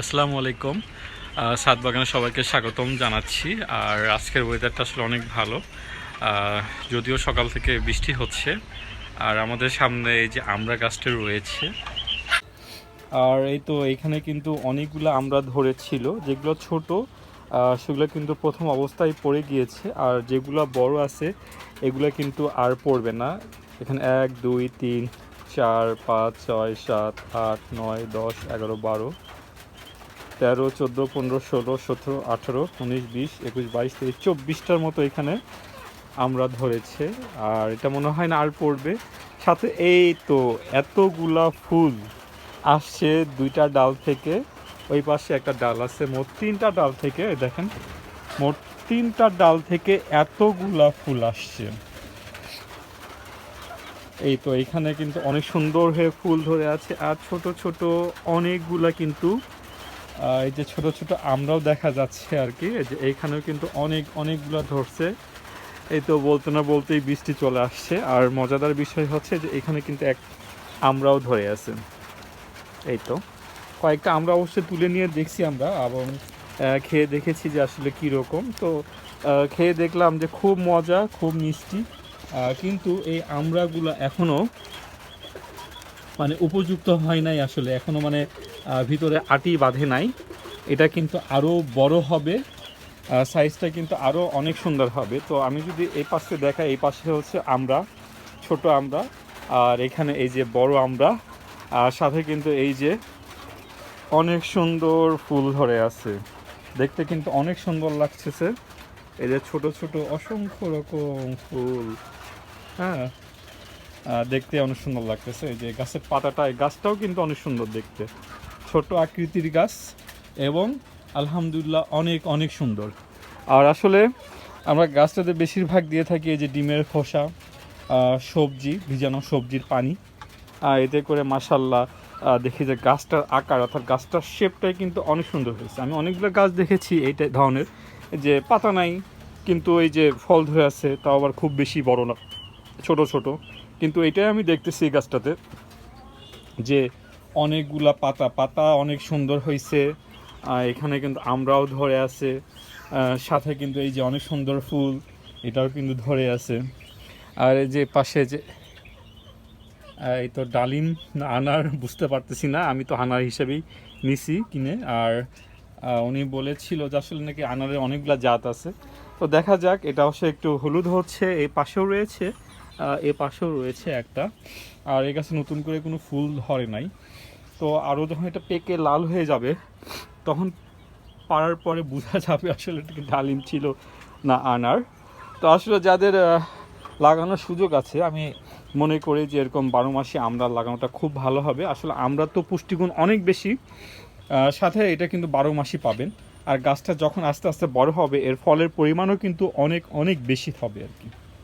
আসসালামু আলাইকুম। সাত সবাইকে স্বাগতম জানাচ্ছি। আর আজকের ওয়েদারটা আসলে অনেক ভালো। যদিও সকাল থেকে বৃষ্টি হচ্ছে। আর আমাদের সামনে এই যে আমরা গাছটা রয়েছে। আর এই তো এখানে কিন্তু অনেকগুলো আমরা ধরেছিল, যেগুলো ছোট সেগুলো কিন্তু প্রথম অবস্থায় পড়ে গিয়েছে। আর যেগুলো বড় আছে, এগুলো কিন্তু আর পড়বে না। এখানে এক, দুই, তিন, চার, পাঁচ, ছয়, সাত, আট, নয়, দশ, এগারো, বারো তেরো, চোদ্দ, পনেরো, ষোলো, সতেরো, আঠেরো, উনিশ, বিশ, একুশ, বাইশ, তেইশ, চব্বিশটার মতো এখানে আমরা ধরেছে। আর এটা মনে হয় না আর পড়বে। সাথে এই তো এতগুলা ফুল আসছে দুইটা ডাল থেকে। ওই পাশে একটা ডাল আছে, মোট তিনটা ডাল থেকে দেখেন। মোট তিনটা ডাল থেকে এতগুলা ফুল আসছে। এই তো এখানে কিন্তু অনেক সুন্দর হয়ে ফুল ধরে আছে, আর ছোট ছোট অনেকগুলা কিন্তু এই যে ছোট ছোট আমরাও দেখা যাচ্ছে আর কি। যে এইখানেও কিন্তু অনেক, অনেকগুলো ধরছে। এই তো বলতে না বলতেই বৃষ্টি চলে আসছে। আর মজাদার বিষয় হচ্ছে যে এখানে কিন্তু এক আমরাও ধরে আছে। এই তো। কয়েকটা আমরা অবশ্যই তুলে নিয়ে দেখছি আমরা, এবং খেয়ে দেখেছি যে আসলে কী রকম। তো খেয়ে দেখলাম যে খুব মজা, খুব মিষ্টি। কিন্তু এই আমড়াগুলো এখনও মানে উপযুক্ত হয় নাই আসলে। এখনও মানে ভিতরে আটি বাঁধে নাই। এটা কিন্তু আরও বড় হবে। সাইজটা কিন্তু আরও অনেক সুন্দর হবে। তো আমি যদি এই পাশে দেখাই, এই পাশে হচ্ছে আমরা, ছোট আমরা, আর এখানে এই যে বড় আমরা, আর সাথে কিন্তু এই যে অনেক সুন্দর ফুল ধরে আছে। দেখতে কিন্তু অনেক সুন্দর লাগতেছে এই যে ছোট ছোট অসংখ্য রকম ফুল। হ্যাঁ। দেখতে অনেক সুন্দর লাগতেছে। এই যে গাছের পাতাটা, এই গাছটাও কিন্তু অনেক সুন্দর দেখতে। ছোট আকৃতির গাছ এবং আলহামদুলিল্লাহ অনেক অনেক সুন্দর। আর আসলে আমরা গাছটাতে বেশিরভাগ দিয়ে থাকি এই যে ডিমের খোসা সবজি, ভিজানো সবজির পানি। এতে করে মাসাল্লাহ দেখি যে গাছটার আকার, অর্থাৎ গাছটার শেপটাই কিন্তু অনেক সুন্দর হয়েছে। আমি অনেকগুলো গাছ দেখেছি এইটাই ধরনের। যে পাতা নাই, কিন্তু এই যে ফল ধরে আছে, তাও আবার খুব বেশি বড় না, ছোট ছোট। কিন্তু এটাই আমি দেখতেছি এই গাছটাতে, যে অনেকগুলা পাতা পাতা অনেক সুন্দর হয়েছে এখানে কিন্তু আমরাও ধরে আছে সাথে কিন্তু এই যে অনেক সুন্দর ফুল, এটাও কিন্তু ধরে আছে। আর এই যে পাশে যে এই তো ডালিম আনার, বুঝতে পারতেছি না, আমি তো আনার হিসেবেই নিছি কিনে, আর উনি বলেছিল যে আসলে নাকি আনারের অনেকগুলা জাত আছে। তো দেখা যাক, এটা অবশ্য একটু হলুদ হচ্ছে, এই পাশেও রয়েছে এ পাশেও রয়েছে একটা। আর এই গাছে নতুন করে কোনো ফুল ধরে নাই। তো আরও যখন এটা পেকে লাল হয়ে যাবে, তখন পাড়ার পরে বোঝা যাবে আসলে এটা কি ডালিম ছিল না আনার। তো আসলে যাদের লাগানোর সুযোগ আছে, আমি মনে করি যে এরকম বারো মাসে আমরা লাগানোটা খুব ভালো হবে। আসলে আমরা তো পুষ্টিগুণ অনেক বেশি। সাথে এটা কিন্তু বারো মাসই পাবেন। আর গাছটা যখন আস্তে আস্তে বড় হবে, এর ফলের পরিমাণও কিন্তু অনেক অনেক বেশি হবে আর কি।